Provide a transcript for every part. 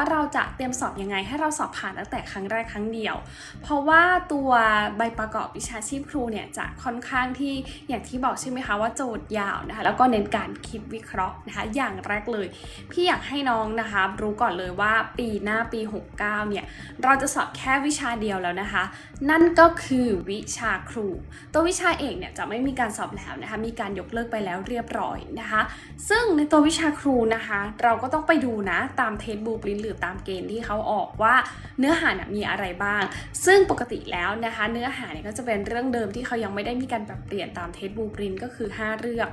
ว่าเราจะเตรียมสอบยังไงให้เราสอบผ่านตั้งแต่ครั้งแรกครั้งเดียว เพราะว่าตัวใบประกอบวิชาชีพครูเนี่ยจะค่อนข้างที่อย่างที่บอกใช่ไหมคะว่าโจทย์ยาวนะคะแล้วก็เน้นการคิดวิเคราะห์นะคะอย่างแรกเลย พี่อยากให้น้องนะคะรู้ก่อนเลยว่าปีหน้าปี 69เนี่ยเราจะสอบแค่วิชาเดียวแล้วนะคะ นั่นก็คือวิชาครู ตัววิชาเอกเนี่ยจะไม่มีการสอบแล้วนะคะมีการยกเลิกไปแล้วเรียบร้อยนะคะ ซึ่งในตัววิชาครูนะคะ เราก็ต้องไปดูนะตามเทสบูปรินหรือตามเกณฑ์ที่เขาออกว่าเนื้อหาน่ะมีอะไรบ้าง ซึ่งปกติแล้วนะคะ เนื้อหาเนี่ยก็จะเป็นเรื่องเดิมที่เขายังไม่ได้มีการปรับเปลี่ยนตามเทสบูปรินก็คือ 5 เรื่อง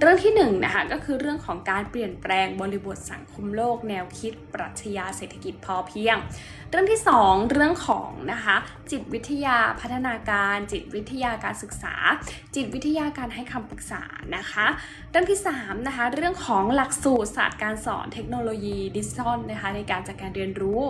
เรื่องที่1นงนะคะก็คือเรื่องของการเปลี่ยนแปลงบริบทสังคมโลก แนวคิด ปรัชญาเศรษฐกิจพอเพียง เรื่องที่ 2 เรื่องของนะคะจิตวิทยาพัฒนาการ จิตวิทยาการศึกษา จิตวิทยาการให้คำปรึกษานะคะเรื่องที่3นะคะเรื่องของหลักสูตรศาสตร์การสอนเทคโนโลยีดิจิทัลนะคะในการจัดการเรียนรู้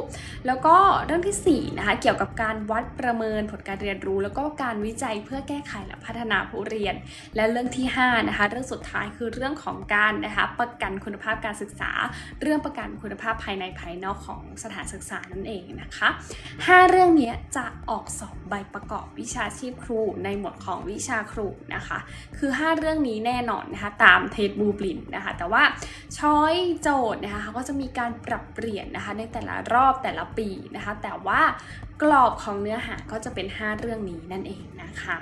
แล้วก็เรื่องที่4นะคะเกี่ยวกับการวัดประเมินผลการเรียนรู้ แล้วก็การวิจัยเพื่อแก้ไขและพัฒนาผู้เรียน และเรื่องที่5นะคะเรื่องสุดท้ายคือเรื่องของการนะคะประกันคุณภาพการศึกษา เรื่องประกันคุณภาพภายในภายนอกของสถานศึกษานั่นเองนะคะ 5 เรื่องนี้จะออกสอบใบประกอบวิชาชีพครูในหมวดของวิชาครูนะคะ คือ 5 เรื่องนี้แน่นอนนะคะตามเทสบูบลินนะคะ แต่ว่าช้อยโจทย์นะคะเขาก็จะมีการปรับเปลี่ยนนะคะในแต่ละรอบแต่ละปีนะคะ แต่ว่ากรอบของเนื้อหาก็จะเป็น 5 เรื่องนี้นั่นเองนะคะ